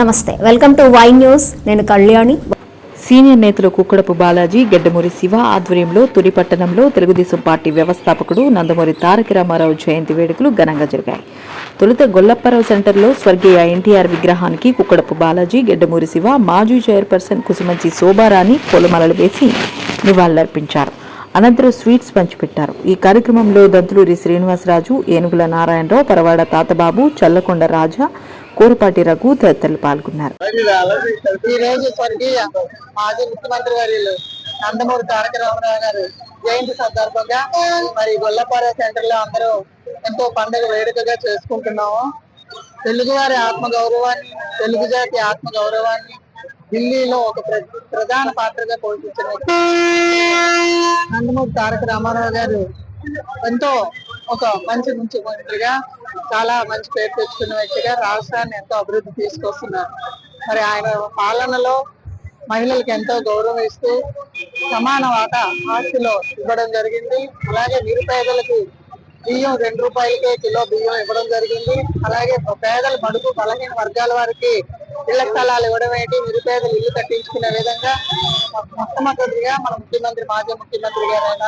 నమస్తే welcome to Y news. నేను Kalyani. Senior నేతలు కుక్కడపు బాలాజీ గెడ్డమూరి శివ ఆధ్వర్యంలో తుని పట్టణంలో తెలుగుదేశం పార్టీ వ్యవస్థాపకుడు నందమూరి తారక రామారావు జయంతి వేడుకలు ఘనంగా జరిగాయి. తొలుత గొల్లప్పారావు సెంటర్లో స్వర్గీయ ఎన్టీఆర్ విగ్రహానికి కుక్కడపు బాలాజీ గెడ్డమూరి శివ మాజీ చైర్పర్సన్ కుసుమంచి శోభారాణి పూలమాలలు వేసి నివాళులర్పించారు. అనంతరం స్వీట్స్ పంచిపెట్టారు. ఈ కార్యక్రమంలో దంతులూరి శ్రీనివాసరాజు ఏనుగుల నారాయణరావు పరవాడ తాతబాబు చల్లకొండ రాజా కోరుపాటి రఘు తదితరులు పాల్గొన్నారు. ఈ రోజు స్వర్గీయ మాజీ ముఖ్యమంత్రి వర్యులు నందమూరి తారక రామారావు గారు జయంతి సందర్భంగా మరి గొల్లపార సెంటర్లో అందరూ ఎంతో పండుగ వేడుకగా చేసుకుంటున్నాము. తెలుగువారి ఆత్మ గౌరవాన్ని తెలుగు జాతి ఆత్మ గౌరవాన్ని ఢిల్లీలో ఒక ప్ర- ప్రధాన పాత్రగా పోషించిన నందమూరి తారక రామారావు గారు ఎంతో ఒక మంచి ముఖ్యమంత్రిగా చాలా మంచి పేరు తెచ్చుకున్న వ్యక్తిగా రాష్ట్రాన్ని ఎంతో అభివృద్ధి తీసుకొస్తున్నారు. మరి ఆయన పాలనలో మహిళలకు ఎంతో గౌరవం ఇస్తూ సమాన వాటా ఆస్తిలో ఇవ్వడం జరిగింది. అలాగే నిరుపేదలకు బియ్యం రెండు రూపాయలకే కిలో బియ్యం ఇవ్వడం జరిగింది. అలాగే పేదల బడుగు బలహీన వర్గాల వారికి ఇళ్ళ స్థలాలు ఇవ్వడం ఏంటి? నిరుపేదలు ఇల్లు కట్టించుకునే విధంగా మొట్టమొదటిగా మన ముఖ్యమంత్రి మాజీ ముఖ్యమంత్రి గారైన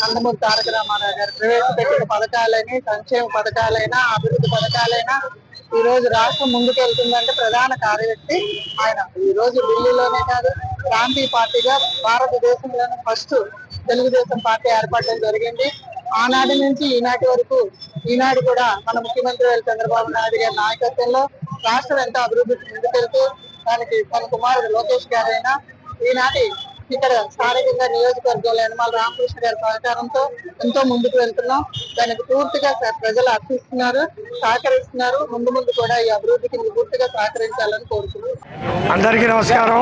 నందమూరి తారక రామారావు గారు ప్రవేశపెట్టిన పథకాలని సంక్షేమ పథకాలైనా అభివృద్ధి పథకాలైనా ఈ రోజు రాష్ట్రం ముందుకెళ్తుందంటే ప్రధాన కార్యదర్శి ఆయన. ఈ రోజు ఢిల్లీలోనే కాదు ప్రాంతీయ పార్టీగా భారతదేశంలోనే ఫస్ట్ తెలుగుదేశం పార్టీ ఏర్పడడం జరిగింది. ఆనాటి నుంచి ఈనాటి వరకు ఈనాడు కూడా మన ముఖ్యమంత్రి చంద్రబాబు నాయుడు గారి నాయకత్వంలో రాష్ట్రం ఎంతో అభివృద్ధి ముందుకెళ్తూ దానికి తన కుమారుడు లోకేష్ గారైనా ఈనాటి ఇక్కడ స్థానికంగా నియోజకవర్గంలో యనమల రామకృష్ణ గారి సహకారంతో ఎంతో ముందుకు వెళ్తున్నాం. దానికి పూర్తిగా ప్రజలు అర్థిస్తున్నారు సహకరిస్తున్నారు. ముందు ముందు కూడా ఈ అభివృద్ధికి పూర్తిగా సహకరించాలని కోరుతున్నాం అందరికీ నమస్కారం.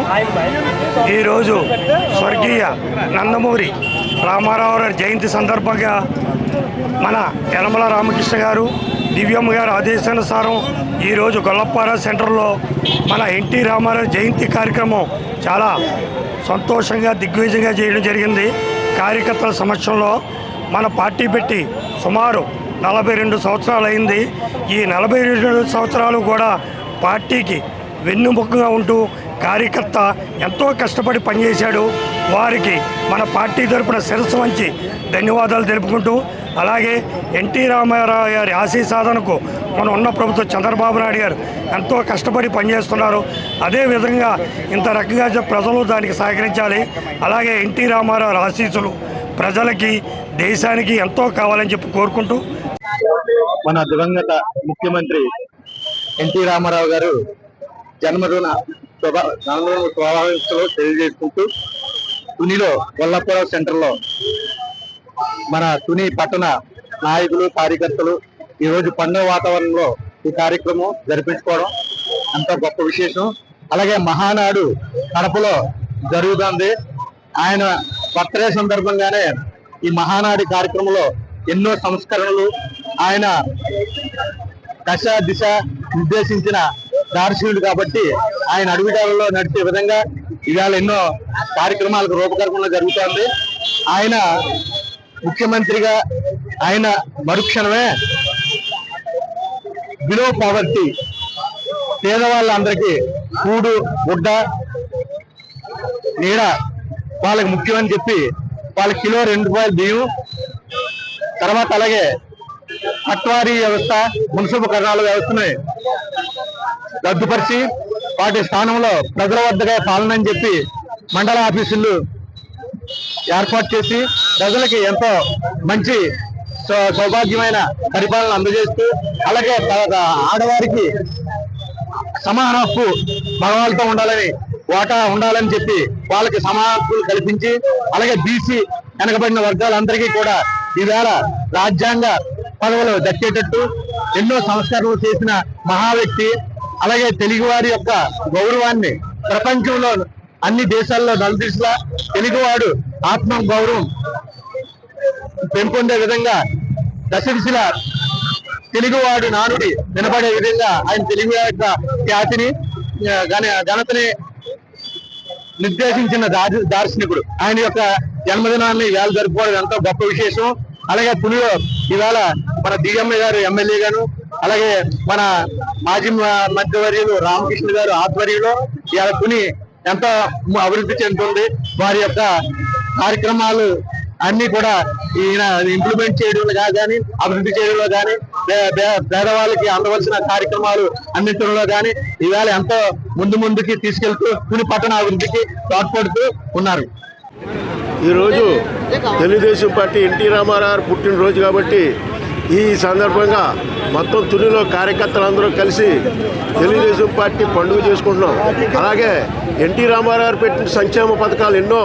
ఈరోజు స్వర్గీయ నందమూరి రామారావు గారి జయంతి సందర్భంగా మన యనమల రామకృష్ణ గారు దివ్యమ్మ గారి ఆదేశానుసారం ఈరోజు గొల్లపార సెంటర్లో మన ఎన్టీ రామారావు జయంతి కార్యక్రమం చాలా సంతోషంగా దిగ్విజయంగా చేయడం జరిగింది. కార్యకర్తల సమక్షంలో మన పార్టీ పెట్టి సుమారు నలభై రెండు సంవత్సరాలు అయింది. ఈ నలభై రెండు సంవత్సరాలు కూడా పార్టీకి వెన్నుముకగా ఉంటూ కార్యకర్త ఎంతో కష్టపడి పనిచేశాడు. వారికి మన పార్టీ తరపున శిరస్సు వంచి ధన్యవాదాలు తెలుపుకుంటూ అలాగే ఎన్టీ రామారావు గారి ఆశీ సాధనకు మన ఉన్న ప్రభుత్వం చంద్రబాబు నాయుడు గారు ఎంతో కష్టపడి పనిచేస్తున్నారు. అదేవిధంగా ఇంత రకంగా ప్రజలు దానికి సహకరించాలి. అలాగే ఎన్టీ రామారావు ఆశీస్సులు ప్రజలకి దేశానికి ఎంతో కావాలని చెప్పి కోరుకుంటూ మన దివంగత ముఖ్యమంత్రి ఎన్టీ రామారావు గారు జన్మదిన జన్మదిన శుభాకాంక్షలు తెలియజేసుకుంటూ తునిలో గొల్లపురం సెంటర్లో మన తుని పట్టణ నాయకులు కార్యకర్తలు ఈరోజు పండుగ వాతావరణంలో ఈ కార్యక్రమం జరిపించుకోవడం అంత గొప్ప విశేషం. అలాగే మహానాడు కడపలో జరుగుతుంది. ఆయన బర్త్డే సందర్భంగానే ఈ మహానాడి కార్యక్రమంలో ఎన్నో సంస్కరణలు ఆయన దశ దిశ నిర్దేశించిన దార్శనుడు కాబట్టి ఆయన అడుగుదారుల్లో నడిచే విధంగా ఇవాళ ఎన్నో కార్యక్రమాలకు రూపకల్పన జరుగుతోంది. ఆయన ముఖ్యమంత్రిగా ఆయన మరుక్షణమే బిలో పావర్టీ పేదవాళ్ళందరికీ కూడు గుడ్డ నీడ వాళ్ళకి ముఖ్యమని చెప్పి వాళ్ళ కిలో రెండు రూపాయలు బియ్యం తర్వాత అలాగే పట్వారీ వ్యవస్థ మున్సిపల్ కరణాల వ్యవస్థని రద్దుపరిచి వాటి స్థానంలో ప్రజల వద్దగా పాలనని చెప్పి మండల ఆఫీసులు ఏర్పాటు చేసి ప్రజలకి ఎంతో మంచి సౌ- సౌభాగ్యమైన పరిపాలన అందజేస్తూ అలాగే ఆడవారికి సమాన హక్కు మగవాళ్ళతో ఉండాలని వాటా ఉండాలని చెప్పి వాళ్ళకి సమాన హక్కులు కల్పించి అలాగే బీసీ వెనకబడిన వర్గాలందరికీ కూడా ఈవేళ రాజ్యాంగ పదవులు దక్కేటట్టు ఎన్నో సంస్కరణలు చేసిన మహా వ్యక్తి అలాగే తెలుగువారి యొక్క గౌరవాన్ని ప్రపంచంలో అన్ని దేశాల్లో నలుదిశలా తెలుగువాడు ఆత్మ గౌరవం పెంపొందే విధంగా దశ దిశల తెలుగువాడు నానుడి వినపడే విధంగా ఆయన తెలుగు యొక్క ఖ్యాతిని ఘనతని నిర్దేశించిన దార్శనికుడు. ఆయన యొక్క జన్మదినాన్ని ఇవాళ జరుపుకోవడం ఎంతో గొప్ప విశేషం. అలాగే పులిలో ఇవాళ మన డిఎంఏ గారు ఎమ్మెల్యే గారు అలాగే మన మాజీ మధ్యవర్యులు రామకృష్ణ గారు ఆధ్వర్యంలో ఇవాళ పుని ఎంత అభివృద్ధి చెందుతుంది. వారి యొక్క కార్యక్రమాలు అన్ని కూడా ఈయన ఇంప్లిమెంట్ చేయడంలో కానీ అభివృద్ధి చేయడంలో కానీ పేదవాళ్ళకి అందవలసిన కార్యక్రమాలు అందించడంలో కానీ ఈవేళ ఎంతో ముందు ముందుకి తీసుకెళ్తూ తుని పట్టణ అభివృద్ధికి తోడ్పడుతూ ఉన్నారు. ఈరోజు తెలుగుదేశం పార్టీ ఎన్టీ రామారావు గారు పుట్టినరోజు కాబట్టి ఈ సందర్భంగా మొత్తం తునిలో కార్యకర్తలందరూ కలిసి తెలుగుదేశం పార్టీ పండుగ చేసుకుంటున్నాం. అలాగే ఎన్టీ రామారావు గారు పెట్టిన సంక్షేమ పథకాలు ఎన్నో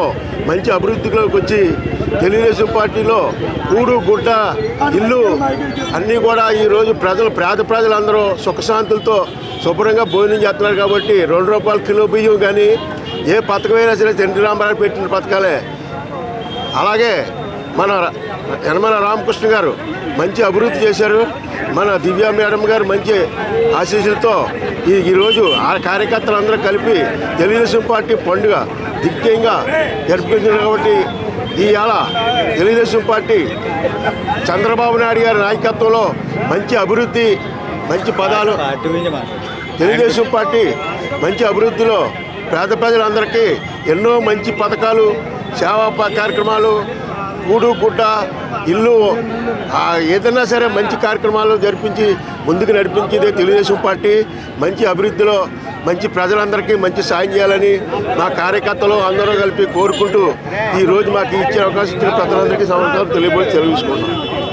మంచి అభివృద్ధిలోకి వచ్చి తెలుగుదేశం పార్టీలో కూడు గుడ్డ ఇల్లు అన్నీ కూడా ఈరోజు ప్రజలు పేద ప్రజలందరూ సుఖశాంతులతో శుభ్రంగా భోజనం చేస్తున్నారు కాబట్టి రెండు రూపాయల కిలో బియ్యం కానీ ఏ పథకమైనా సరే ఎన్టీ రామారావు పెట్టిన పథకాలే. అలాగే మన యనమల రామకృష్ణ గారు మంచి అభివృద్ధి చేశారు. మన దివ్య మేడం గారు మంచి ఆశీస్సులతో ఈ ఈరోజు ఆ కార్యకర్తలందరూ కలిపి తెలుగుదేశం పార్టీ పండుగ దిగ్జయంగా జరిపించారు కాబట్టి ఇవాళ తెలుగుదేశం పార్టీ చంద్రబాబు నాయుడు గారి నాయకత్వంలో మంచి అభివృద్ధి మంచి పదాలు తెలుగుదేశం పార్టీ మంచి అభివృద్ధిలో పేద ప్రజలందరికీ ఎన్నో మంచి పథకాలు సేవా కార్యక్రమాలు కూడు గుడ్డ ఇల్లు ఏదైనా సరే మంచి కార్యక్రమాలు జరిపించి ముందుకు నడిపించేదే తెలుగుదేశం పార్టీ. మంచి అభివృద్ధిలో మంచి ప్రజలందరికీ మంచి సాయం చేయాలని మా కార్యకర్తలు అందరూ కలిపి కోరుకుంటూ ఈరోజు మాకు ఇచ్చే అవకాశం ఇచ్చిన ప్రజలందరికీ సంవత్సరాలు తెలియబోయి తెలియజేసుకుంటున్నాం